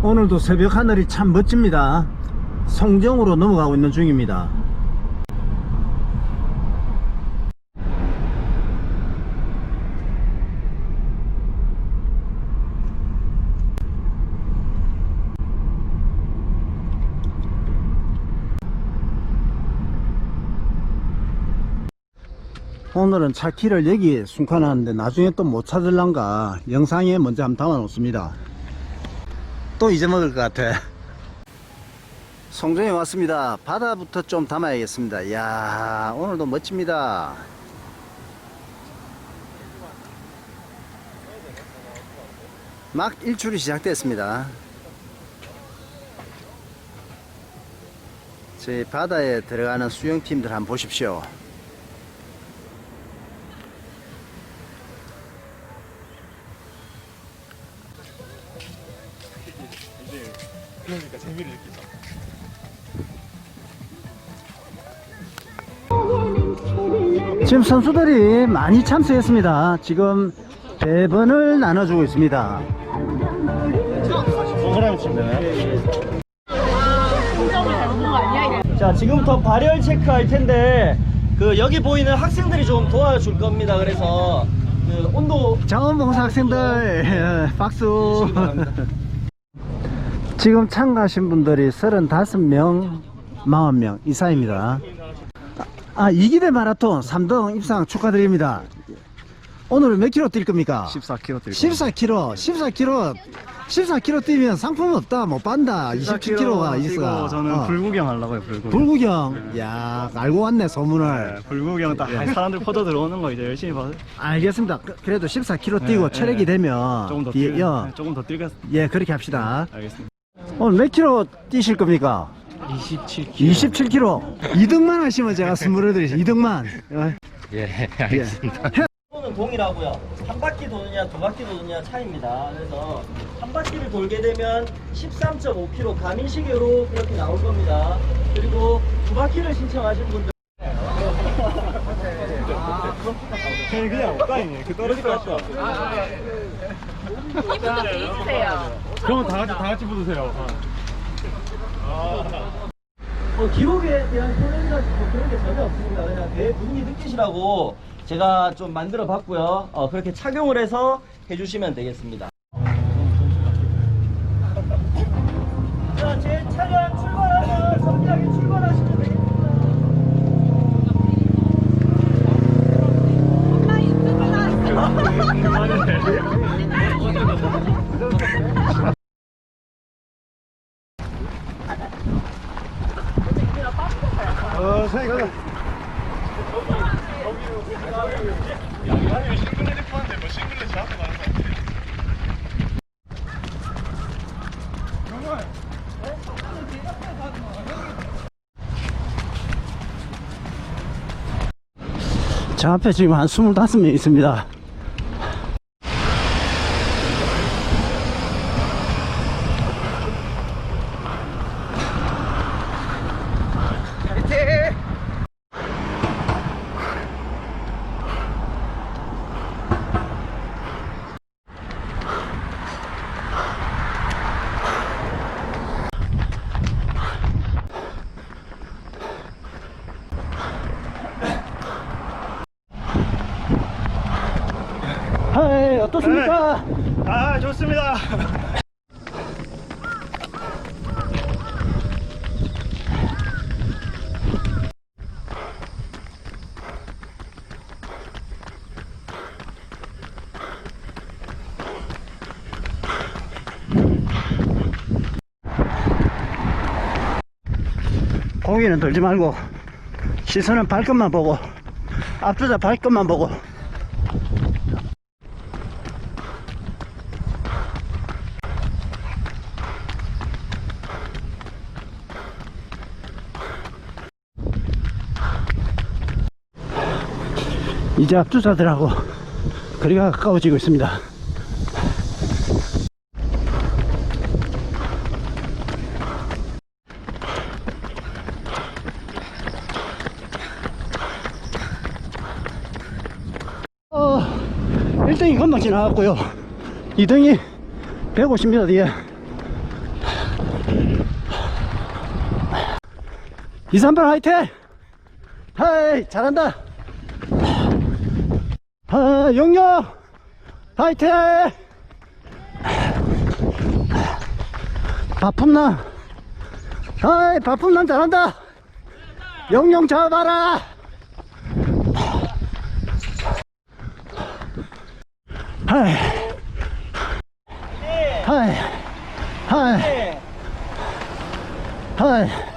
오늘도 새벽 하늘이 참 멋집니다. 송정으로 넘어가고 있는 중입니다. 오늘은 차 키를 여기 순칸하는데 나중에 또 못 찾을란가 영상에 먼저 한번 담아 놓습니다. 또 잊어먹을 것 같아. 송정에 왔습니다. 바다부터 좀 담아야겠습니다. 이야, 오늘도 멋집니다. 막 일출이 시작됐습니다. 저희 바다에 들어가는 수영팀들 한번 보십시오. 그러니까 재미를 느끼죠. 지금 선수들이 많이 참석했습니다. 지금 배번을 나눠주고 있습니다. 동그라미 치면 되나요? 자 지금부터 발열 체크할 텐데 그 여기 보이는 학생들이 좀 도와줄 겁니다 그래서 그 온도 자원봉사 학생들 박수. 지금 참가하신 분들이 35명 40명 이상입니다. 아 이기대 마라톤 3등 입상 축하드립니다. 오늘 몇 킬로 뛸 겁니까? 14kg 들고 14km 14km 14km 뛰면 상품 없다 못 받는다 27km가 있어. 저는 어. 불구경 하려고요 불구경. 불구경? 야 알고 왔네 소문을. 네, 불구경 딱 사람들 퍼져 들어오는 거 이제 열심히 봐 알겠습니다. 그- 그래도 14km 뛰고 네, 체력이 네. 되면 조금 더 뒤에 뛰 어, 조금 더 뛰겠 예 그렇게 합시다. 알겠습니다 오늘 몇 킬로 뛰실 겁니까? 27kg 27km 2등만 하시면 제가 선물을 드리겠습니다 2등만 예는 동일하고요 한 바퀴 도느냐 두 바퀴 도느냐 차이입니다 그래서 한 바퀴를 돌게 되면 13.5km 가민시계로 그렇게 나올 겁니다 그리고 두 바퀴를 신청하신 분들 그냥 옷가이네 그 떨어질 것 같다 그러면 다 같이 다 같이 붙으세요 어, 기록에 대한 소리나 뭐 그런 게 전혀 없습니다. 그냥 배 분위기 느끼시라고 제가 좀 만들어 봤고요. 어, 그렇게 착용을 해서 해주시면 되겠습니다. 저 앞에 지금 한 25명 있습니다 하이 어떻습니까? 아 좋습니다. 고기는 들지 말고 시선은 발끝만 보고 앞주자 발끝만 보고 이제 합주자들하고 거리가 가까워지고 있습니다. 어, 1등이 건너 지나갔고요. 2등이 150m 뒤에. 이산발 화이팅! 하이 잘한다! 아, 용용! 화이팅! 바쁜남. 하이, 바쁜남 잘한다. 용용 잡아라. 하이, 하이, 하이. 하이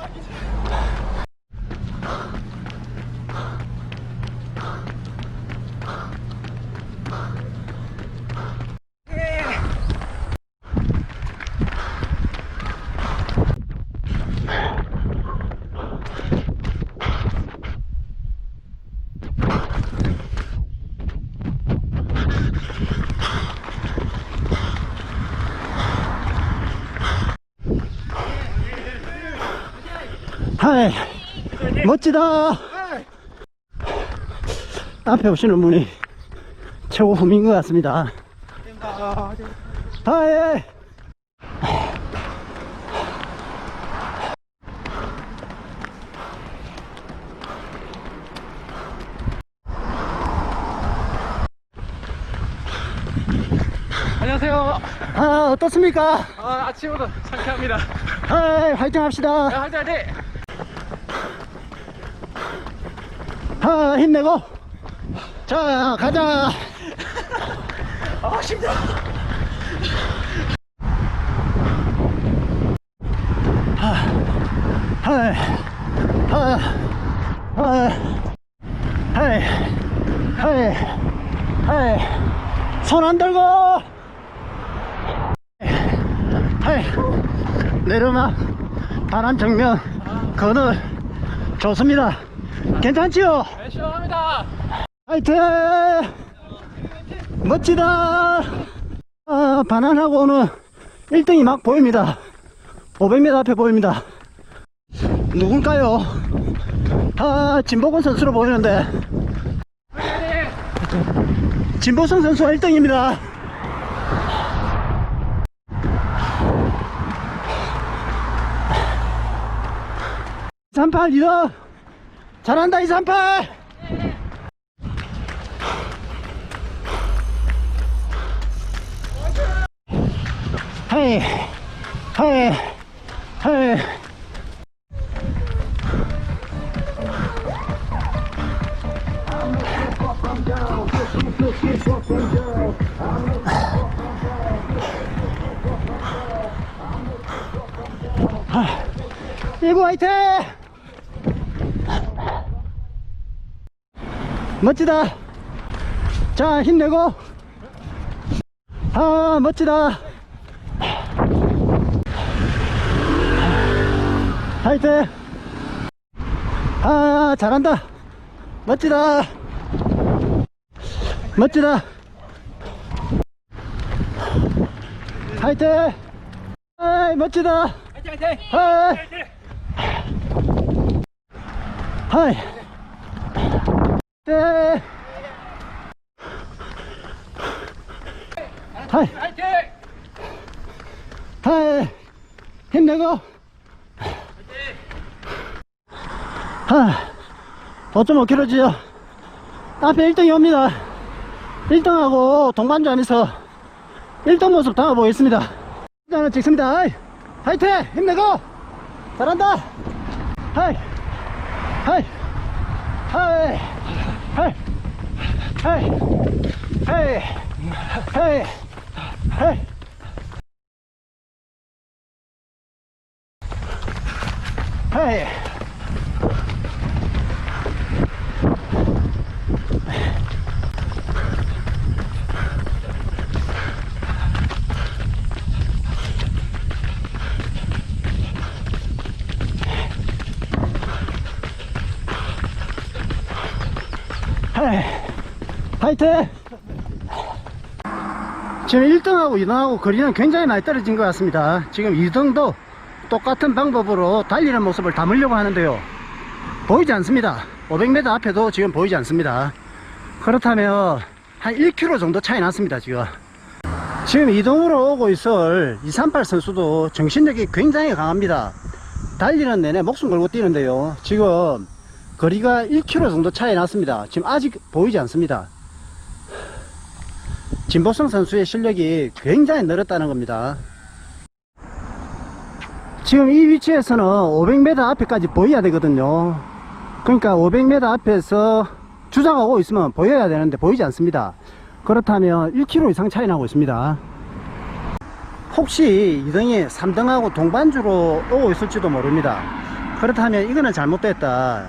멋지다 앞에 오시는 분이 최고 홈인 것 같습니다 하이 안녕하세요. 아 어떻습니까 아, 아침부터 상쾌합니다. 하이 화이팅 합시다 화이팅 화이팅! 하 힘내고. 자 가자. 아, 심장! 하이 하이 하이 하이 하이 하이 손안 들고. 하이 내려마 바람 정면 그늘. 좋습니다 괜찮지요? 네, 시원합니다. 화이팅! 멋지다! 아 반환하고 오는 1등이 막 보입니다. 500m 앞에 보입니다. 누굴까요? 아 진보건 선수로 보이는데. 진보선 선수가 1등입니다. 238 리더 잘한다 238 헤이 헤이 헤이. 일구 화이팅 멋지다. 자 힘내고. 아 멋지다. 화이팅. 아 잘한다. 멋지다. 멋지다. 화이팅. 아이 멋지다. 화이팅 화이팅! 하이. 하이 네. 화이팅! 하이 힘내고. 하. 5.5km지요? 앞에 1등이 옵니다. 1등하고 동반자 안에서 1등 모습 담아보겠습니다. 일단은 찍습니다. 하이. 화이팅! 힘내고! 잘한다! 하이. 하이 はい。はい。はい。はい。はい。 화이팅! 지금 1등하고 2등하고 거리는 굉장히 많이 떨어진 것 같습니다. 지금 2등도 똑같은 방법으로 달리는 모습을 담으려고 하는데요. 보이지 않습니다. 500m 앞에도 지금 보이지 않습니다. 그렇다면 한 1km 정도 차이 났습니다 지금. 지금 이동으로 오고 있을 238 선수도 정신력이 굉장히 강합니다. 달리는 내내 목숨 걸고 뛰는데요. 지금 거리가 1km 정도 차이 났습니다. 지금 아직 보이지 않습니다. 진보성 선수의 실력이 굉장히 늘었다는 겁니다. 지금 이 위치에서는 500m 앞에까지 보여야 되거든요. 그러니까 500m 앞에서 주자가 오고 있으면 보여야 되는데 보이지 않습니다. 그렇다면 1km 이상 차이 나고 있습니다. 혹시 2등이 3등하고 동반주로 오고 있을지도 모릅니다. 그렇다면 이거는 잘못됐다.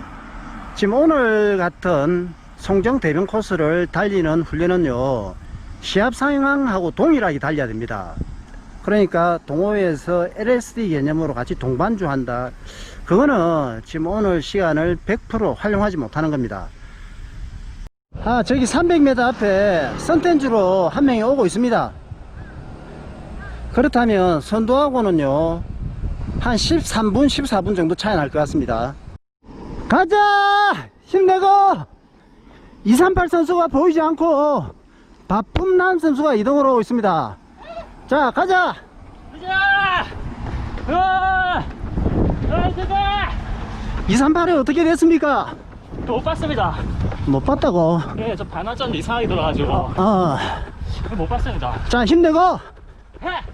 지금 오늘 같은 송정 대변 코스를 달리는 훈련은요, 시합 상황하고 동일하게 달려야 됩니다. 그러니까 동호회에서 LSD 개념으로 같이 동반주 한다. 그거는 지금 오늘 시간을 100% 활용하지 못하는 겁니다. 아, 저기 300m 앞에 선텐주로 한 명이 오고 있습니다. 그렇다면 선두하고는요, 한 13분, 14분 정도 차이 날 것 같습니다. 가자! 힘내고! 238 선수가 보이지 않고, 바쁨남 선수가 이동으로 오고 있습니다. 자, 가자! 가자! 으아, 제발! 238이 어떻게 됐습니까? 못 봤습니다. 못 봤다고. 예, 저 반환점 이상하게 돌아가지고 어, 못 봤습니다. 자, 힘내고! 해!